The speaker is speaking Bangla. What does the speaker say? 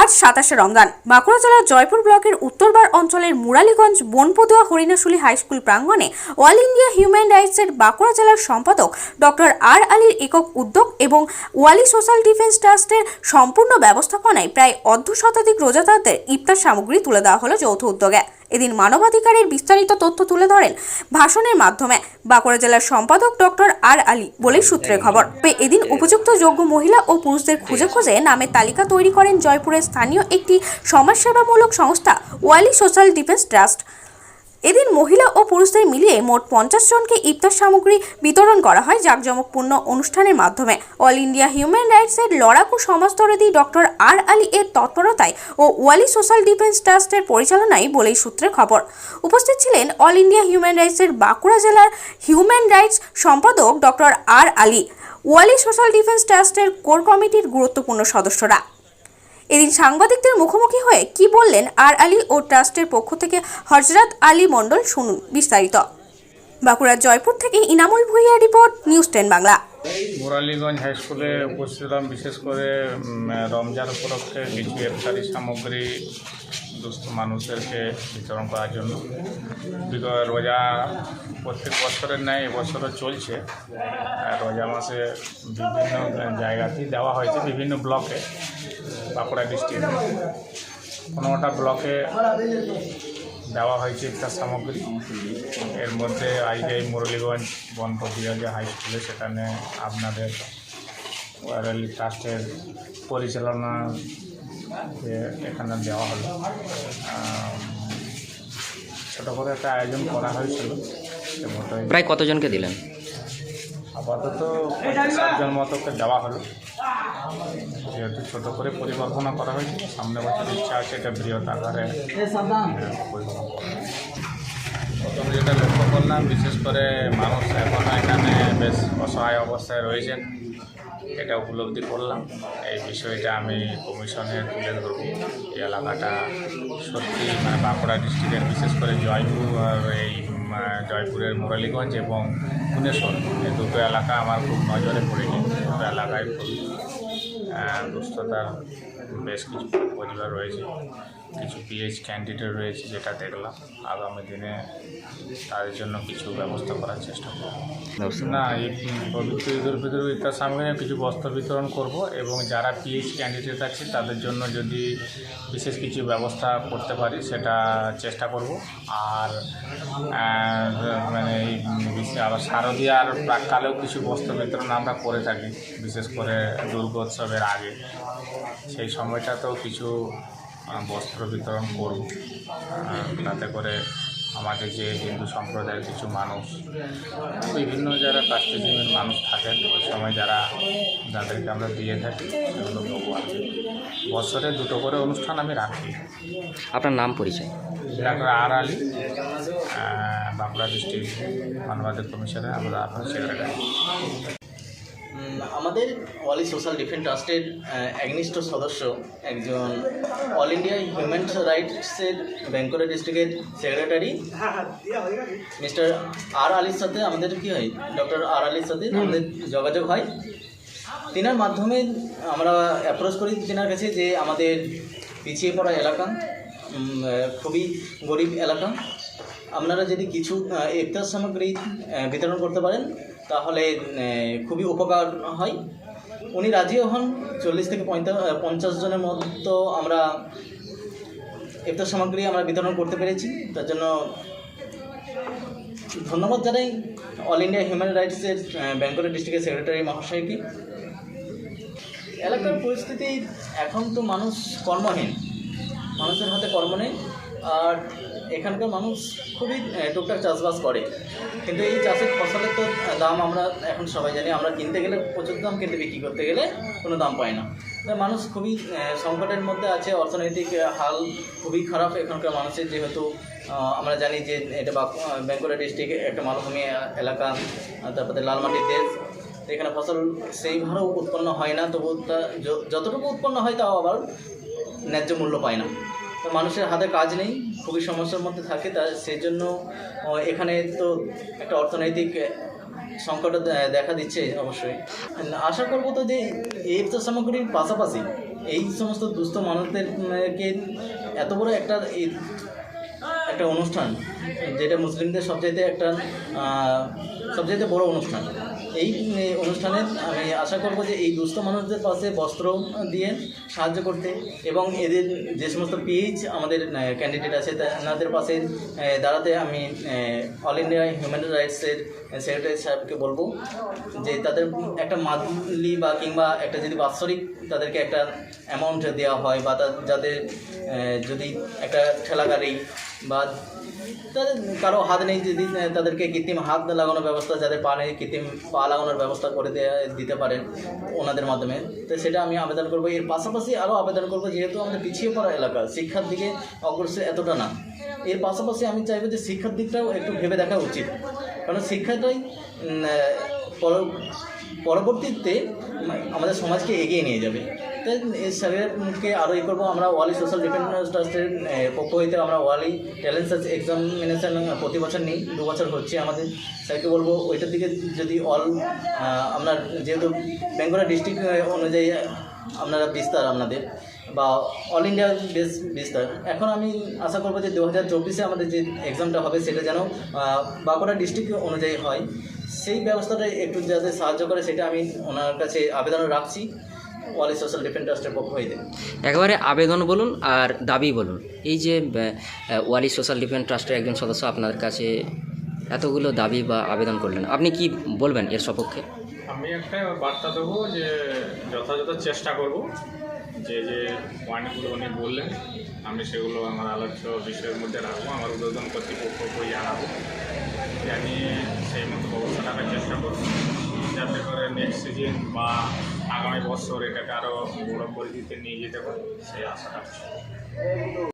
আজ সাতাশে রমজান। বাঁকুড়া জেলার জয়পুর ব্লকের উত্তরবার অঞ্চলের মুরালীগঞ্জ বনপদুয়া হরিণাশুলি হাইস্কুল প্রাঙ্গণে অল ইন্ডিয়া হিউম্যান রাইটসের বাঁকুড়া জেলার সম্পাদক ডক্টর আর আলীর একক উদ্যোগ এবং ওয়ালি সোশ্যাল ডিফেন্স ট্রাস্টের সম্পূর্ণ ব্যবস্থাপনায় প্রায় অর্ধ শতাধিক রোজাদারদের ইফতার সামগ্রী তুলে দেওয়া হলো যৌথ উদ্যোগে। এদিন মানবাধিকারের বিস্তারিত তথ্য তুলে ধরেন ভাষণের মাধ্যমে। বাঁকুড়া জেলার সম্পাদক ডক্টর আর আলী বলে সূত্রের খবর। এদিন উপযুক্ত যোগ্য মহিলা ও পুরুষদের খুঁজে খুঁজে নামের তালিকা তৈরি করেন জয়পুরের স্থানীয় একটি সমাজসেবামূলক সংস্থা ওয়ালি সোশ্যাল ডিফেন্স ট্রাস্ট। এদিন মহিলা ও পুরুষদের মিলিয়ে মোট পঞ্চাশ জনকে ইফতার সামগ্রী বিতরণ করা হয় জাঁকজমকপূর্ণ অনুষ্ঠানের মাধ্যমে। অল ইন্ডিয়া হিউম্যান রাইটসের লড়াকু সমাজতরদী ডক্টর আর আলী এর তৎপরতায় ও ওয়ালি সোশ্যাল ডিফেন্স ট্রাস্টের পরিচালনায় বলেই সূত্রে খবর। উপস্থিত ছিলেন অল ইন্ডিয়া হিউম্যান রাইটসের বাঁকুড়া জেলার হিউম্যান রাইটস সম্পাদক doctor R Ali. Wali social defence ট্রাস্টের কোর কমিটির গুরুত্বপূর্ণ সদস্যরা। এদিন সাংবাদিকদের মুখোমুখি হয়ে কি বললেন আর আলী ও ট্রাস্টের পক্ষ থেকে হজরত আলী মণ্ডল শুনুন বিস্তারিত। বাঁকুড়ার জয়পুর থেকে Inamul Bhuiya report, news ten Bangla. Muraliganj high স্কুলে উপস্থিত হলাম বিশেষ করে রমজান উপলক্ষে কিছু ইফতারি সামগ্রী দুস্থ মানুষদেরকে বিতরণ করার জন্য। রোজা প্রত্যেক বছরের ন্যায় এবছরও চলছে। রোজা মাসে বিভিন্ন জায়গাতেই দেওয়া হয়েছে বিভিন্ন ব্লকে। বাঁকুড়া ডিস্ট্রিক্টে। কোনোটা ব্লকে দেওয়া হয়েছে ইফতার সামগ্রী। এর মধ্যে আইজাই মুরলীগঞ্জ বনপতিয়া যে হাই স্কুলে সেখানে আপনাদের ওয়ারালি ট্রাস্টের পরিচালনা এখানে দেওয়া হলো। ছোটো করে একটা আয়োজন করা হয়েছিল। প্রায় কতজনকে দিলেন? আপাতত পঞ্চাশ জন মতোকে দেওয়া হলো। যেহেতু ছোটো করে পরিকল্পনা করা হয়েছে সামনে বছর ইচ্ছা আছে এটা বৃহৎ আকারে হবে। প্রথম যেটা লক্ষ্য করলাম বিশেষ করে মানুষ এখন এখানে বেশ অসহায় অবস্থায় রয়েছেন এটা উপলব্ধি করলাম। এই বিষয়টা আমি কমিশনে তুলে ধরব। এই এলাকাটা সত্যি মানে বাঁকুড়া ডিস্ট্রিক্টের বিশেষ করে জয়পুর আর এই জয়পুরের মুরালীগঞ্জ এবং ভুবনেশ্বর। এই দুটো এলাকা আমার খুব নজরে পড়েনি দুটো এলাকায় a gostou da বেশ কিছু পরিবার রয়েছে কিছু পিএইচ ক্যান্ডিডেট রয়েছে যেটা দেখলাম। আগামী দিনে তাদের জন্য কিছু ব্যবস্থা করার চেষ্টা করব। না এই পবিত্র ঈদুল ফিতর ইফতার সামনে কিছু বস্ত্র বিতরণ করব এবং যারা পিএইচ ক্যান্ডিডেট আছে তাদের জন্য যদি বিশেষ কিছু ব্যবস্থা করতে পারি সেটা চেষ্টা করব। আর মানে আবার শারদীয়ার প্রাককালেও কিছু বস্ত্র বিতরণ আমরা করে থাকি বিশেষ করে দুর্গোৎসবের আগে। সেই সময়টাতেও কিছু বস্ত্র বিতরণ করব তাতে করে আমাদের যে হিন্দু সম্প্রদায়ের কিছু মানুষ বিভিন্ন যারা কাস্টজীবীর মানুষ থাকেন ওই সময় যারা যাদেরকে আমরা দিয়ে থাকি সেগুলো দেবো। আর বছরে দুটো করে অনুষ্ঠান আমি রাখি। আপনার নাম পরিচয়? Doctor R Ali Bankura district মানবাধিকার কমিশনে আমরা আপনার সেক্রেটারি আমাদের ওয়ালি সোশ্যাল ডিফেন্স ট্রাস্টের একনিষ্ঠ সদস্য একজন অল ইন্ডিয়া হিউম্যান রাইটসের বেঙ্কলা ডিস্ট্রিক্টের সেক্রেটারি মিস্টার আর আলীর সাথে আমাদের কি হয়? ডক্টর আর আলীর সাথে আমাদের যোগাযোগ হয়। তিনার মাধ্যমে আমরা অ্যাপ্রোচ করি তিনার কাছে যে আমাদের পিছিয়ে পড়া এলাকা খুবই গরিব এলাকা। আপনারা যদি কিছু ইফতার সামগ্রী বিতরণ করতে পারেন তাহলে খুবই উপকার হয়। উনি রাজিও হন। চল্লিশ থেকে পঞ্চাশ জনের মতো আমরা ইফতার সামগ্রী আমরা বিতরণ করতে পেরেছি। তার জন্য ধন্যবাদ জানাই অল ইন্ডিয়া হিউম্যান রাইটসের বেঙ্গলের ডিস্ট্রিক্টের সেক্রেটারি মহাশয়কে। এলাকার পরিস্থিতি, এখন তো মানুষ কর্মহীন। মানুষের হাতে কর্ম নেই। আর এখানকার মানুষ খুবই টুকটাক চাষবাস করে। কিন্তু এই চাষের ফসলের তো দাম আমরা এখন সবাই জানি, আমরা কিনতে গেলে প্রচুর দাম কিন্তু বিক্রি করতে গেলে কোনো দাম পায় না। মানুষ খুবই সংকটের মধ্যে আছে, অর্থনৈতিক হাল খুবই খারাপ এখানকার মানুষের যেহেতু আমরা জানি যে এটা বেঙ্গলা ডিস্ট্রিক্ট একটা মালভূমি এলাকা তারপরে লালমাটির দেশ এখানে ফসল সেইভাবেও উৎপন্ন হয় না, তবু তা যতটুকু উৎপন্ন হয় তাও আবার ন্যায্য মূল্য পায় না। মানুষের হাতে কাজ নেই, খুবই সমস্যার মধ্যে থাকে, তা সেই জন্য এখানে তো একটা অর্থনৈতিক সংকট দেখা দিচ্ছে অবশ্যই। আশা করব তো যে এই সামগ্রীর পাশাপাশি এই সমস্ত দুস্থ মানুষদেরকে এত বড় একটা একটা অনুষ্ঠান, যেটা মুসলিমদের সবচাইতে একটা সবচাইতে বড় অনুষ্ঠান। এই অনুষ্ঠানে আমি আশা করব যে এই দুস্থ মানুষদের পাশে বস্ত্র দিয়ে সাহায্য করতে এবং এদের যে সমস্ত পিএইচ আমাদের ক্যান্ডিডেট আছে তাদের পাশে দাঁড়াতে আমি অল ইন্ডিয়া হিউম্যান রাইটসের সেক্রেটারি সাহেবকে বলব যে তাদের একটা মান্থলি বা কিংবা একটা যদি বাৎসরিক তাদেরকে একটা অ্যামাউন্ট দেওয়া হয় বা যাদের যদি একটা ঠেলা গাড়ি বা তাদের কারও হাত নেই, যদি তাদেরকে কৃত্রিম হাত লাগানোর ব্যবস্থা, যাদের পা নেই, কৃত্রিম পা লাগানোর ব্যবস্থা করে দিতে পারেন ওনাদের মাধ্যমে। তো সেটা আমি আবেদন করব। এর পাশাপাশি আরও আবেদন করব, যেহেতু আমাদের পিছিয়ে পড়া এলাকা, শিক্ষার দিকে অগ্রসর এতটা না। এর পাশাপাশি আমি চাইব যে শিক্ষার দিকটাও একটু ভেবে দেখা উচিত। কারণ শিক্ষাটাই পরবর্তীতে আমাদের সমাজকে এগিয়ে নিয়ে যাবে। তাই স্যারেরকে আরও ই করব, আমরা ওয়ালি সোশ্যাল ডিফেন্স ট্রাস্টের পক্ষ হইতে আমরা ওয়ালি ট্যালেন্ট সার্চ এক্সামিনেশান প্রতি বছর নিই, দু বছর হচ্ছে আমাদের। স্যারকে বলব, ওইটার দিকে যদি অল আপনার যেহেতু বেঙ্গলা ডিস্ট্রিক্ট অনুযায়ী আপনারা বিস্তার আপনাদের। বা অল ইন্ডিয়া বেস বিস্তার এখন আমি আশা করব যে দু হাজার চব্বিশে আমাদের যে এক্সামটা হবে সেটা যেন বাঁকুড়া ডিস্ট্রিক্ট অনুযায়ী হয়। সেই ব্যবস্থাটা একটু যাতে সাহায্য করে সেটা আমি ওনার কাছে আবেদন রাখছি। ওয়ালি সোশ্যাল ডিফেন্স ট্রাস্টের পক্ষ হইতে। একেবারে আবেদন বলুন আর দাবি বলুন। এই যে ওয়ালি সোশ্যাল ডিফেন্স ট্রাস্টের একজন সদস্য আপনার কাছে এতগুলো দাবি বা আবেদন করলেন আপনি কি বলবেন এর সপক্ষে? আমি একটা বার্তা দেবো যে যথাযথ চেষ্টা করব। যে যে পয়েন্টগুলো উনি বললেন, আমি সেগুলো আমার আলোচ্য বিষয়ের মধ্যে রাখব, আমার উদ্বোধন কর্তৃপক্ষকে জানাব। যে আমি সেই মতো ব্যবস্থা রাখার চেষ্টা করব। যাতে করে নেক্সট সিজন বা আগামী বছর এটাকে আরও বড় পরিধিতে নিয়ে যেতে পারি, সেই আশা রাখছি